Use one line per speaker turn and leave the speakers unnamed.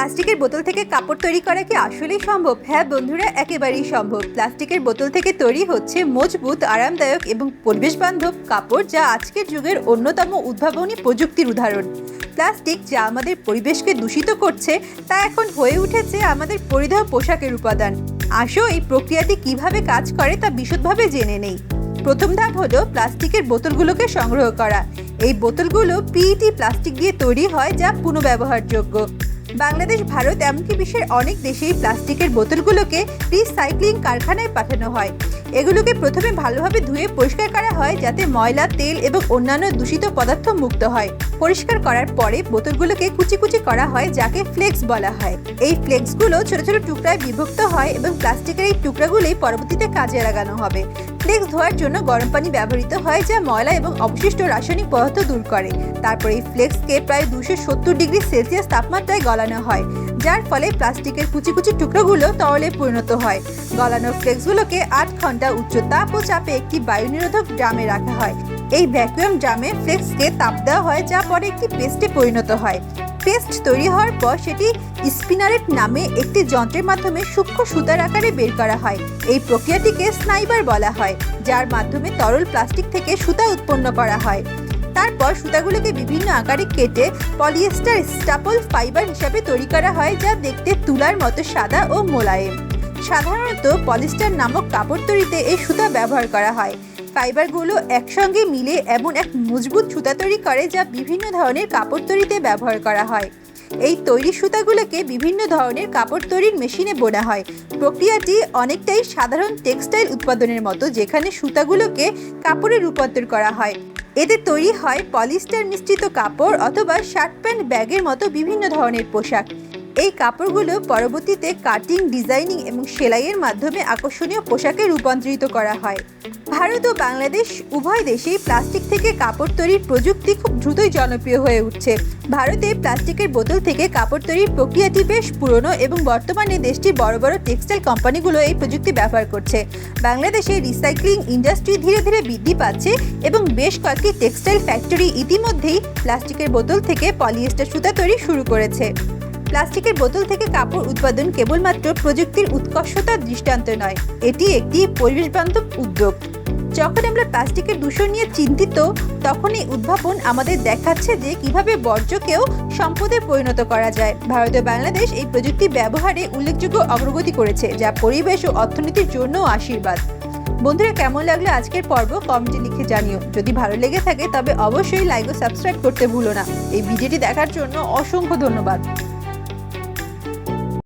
প্লাস্টিকের বোতল থেকে কাপড় তৈরি করা কি আসলেই সম্ভব? হ্যাঁ বন্ধুরা, একেবারেই সম্ভব। প্লাস্টিকের বোতল থেকে তৈরি হচ্ছে মজবুত, আরামদায়ক এবং পরিবেশ বান্ধব কাপড় যা আজকের যুগের অন্যতম উদ্ভাবনী প্রযুক্তির উদাহরণ। প্লাস্টিক যা আমাদের পরিবেশকে দূষিত করছে, তা এখন হয়ে উঠেছে আমাদের পরিধেয় পোশাকের উপাদান। আসো এই প্রক্রিয়াটি কীভাবে কাজ করে তা বিশদভাবে জেনে নেই। প্রথম ধাপ হলো প্লাস্টিকের বোতলগুলোকে সংগ্রহ করা। এই বোতলগুলো পিইটি প্লাস্টিক দিয়ে তৈরি হয় যা পুনঃব্যবহারযোগ্য বাংলাদেশ, ভারত এমনকি বিশ্বের অনেক দেশেই প্লাস্টিকের বোতলগুলোকে রিসাইক্লিং কারখানায় পাঠানো হয়। এগুলোকে প্রথমে ভালোভাবে ধুয়ে পরিষ্কার করা হয় যাতে ময়লা, তেল এবং অন্যান্য দূষিত পদার্থ মুক্ত হয়। পরিষ্কার করার পরে বোতলগুলোকে কুচি কুচি করা হয়, যাকে ফ্লেক্স বলা হয়। এই ফ্লেক্সগুলো ছোট ছোট টুকরায় বিভক্ত হয় এবং প্লাস্টিকের এই টুকরাগুলোই পরবর্তীতে কাজে লাগানো হবে। ফ্লেক্স ধোয়ার জন্য গরম পানি ব্যবহৃত হয়, যা ময়লা এবং অবশিষ্ট রাসায়নিক পদার্থ দূর করে। তারপর এই ফ্লেক্সকে প্রায় দুশো সত্তর ডিগ্রি সেলসিয়াস তাপমাত্রায় গলানো হয়, যার ফলে প্লাস্টিকের কুচি কুচি টুকরোগুলো তরলে পরিণত হয়। গলানো ফ্লেক্সগুলোকে আট ঘণ্টা উচ্চ তাপ ও চাপে একটি বায়ু নিরোধক ড্রামে রাখা হয়। এই ভ্যাকুয়াম ড্রামে ফ্লেক্সকে তাপ দেওয়া হয়, যা পরে একটি পেস্টে পরিণত হয়। পেস্ট তৈরি হওয়ার পর সেটি স্পিনারেট নামে একটি যন্ত্রের মাধ্যমে সূক্ষ্ম সুতার আকারে বের করা হয়। এই প্রক্রিয়াটিকে স্নাইবার বলা হয়, যার মাধ্যমে তরল প্লাস্টিক থেকে সুতা উৎপন্ন করা হয়। তারপর সুতাগুলোকে বিভিন্ন আকারে কেটে পলিয়েস্টার স্টাপল ফাইবার হিসাবে তৈরি করা হয়, যা দেখতে তুলার মতো সাদা ও মোলায়েম। সাধারণত পলিস্টার নামক কাপড় তৈরিতে এই সুতা ব্যবহার করা হয়। ফাইবারগুলো একসঙ্গে মিলে এমন এক মজবুত সুতা তৈরি করে যা বিভিন্ন ধরনের কাপড় তৈরিতে ব্যবহার করা হয়। এই তৈরি সুতাগুলোকে বিভিন্ন ধরনের কাপড় তৈরির মেশিনে বোনা হয়। প্রক্রিয়াটি অনেকটাই সাধারণ টেক্সটাইল উৎপাদনের মতো, যেখানে সুতাগুলোকে কাপড়ে রূপান্তর করা হয়। এতে তৈরি হয় পলিস্টার মিশ্রিত কাপড় অথবা শার্ট প্যান্ট ব্যাগের মতো বিভিন্ন ধরনের পোশাক। এই কাপড়গুলো পরবর্তীতে কাটিং, ডিজাইনিং এবং সেলাইয়ের মাধ্যমে আকর্ষণীয় পোশাকে রূপান্তরিত করা হয়। ভারত ও বাংলাদেশ উভয় দেশেই প্লাস্টিক থেকে কাপড় তৈরির প্রযুক্তি খুব দ্রুতই জনপ্রিয় হয়ে উঠছে। ভারতে প্লাস্টিকের বোতল থেকে কাপড় তৈরির প্রক্রিয়াটি বেশ পুরনো এবং বর্তমানে দেশটির বড় বড় টেক্সটাইল কোম্পানিগুলো এই প্রযুক্তি ব্যবহার করছে। বাংলাদেশে রিসাইক্লিং ইন্ডাস্ট্রি ধীরে ধীরে বৃদ্ধি পাচ্ছে এবং বেশ কয়েকটি টেক্সটাইল ফ্যাক্টরি ইতিমধ্যেই প্লাস্টিকের বোতল থেকে পলিয়েস্টার সুতা তৈরি শুরু করেছে। প্লাস্টিকের বোতল থেকে কাপড় উৎপাদন কেবলমাত্র প্রযুক্তির উৎকর্ষতার দৃষ্টান্ত নয়। এটি একটি পরিবেশবান্ধব উদ্যোগ। যখন আমরা প্লাস্টিকের দূষণ নিয়ে চিন্তিত তখন এই উদ্ভাবন আমাদের দেখাচ্ছে যে কীভাবে বর্জ্যকেও সম্পদে পরিণত করা যায়। ভারত ও বাংলাদেশ এই প্রযুক্তি ব্যবহারে উল্লেখযোগ্য অগ্রগতি করেছে, যা পরিবেশ ও অর্থনীতির জন্য আশীর্বাদ। বন্ধুরা, কেমন লাগল আজকের পর্ব? কমেন্টে লিখে জানিও। যদি ভালো লেগে থাকে, তবে অবশ্যই লাইক ও সাবস্ক্রাইব করতে ভুলো না। এই ভিডিওটি দেখার জন্য অসংখ্য ধন্যবাদ।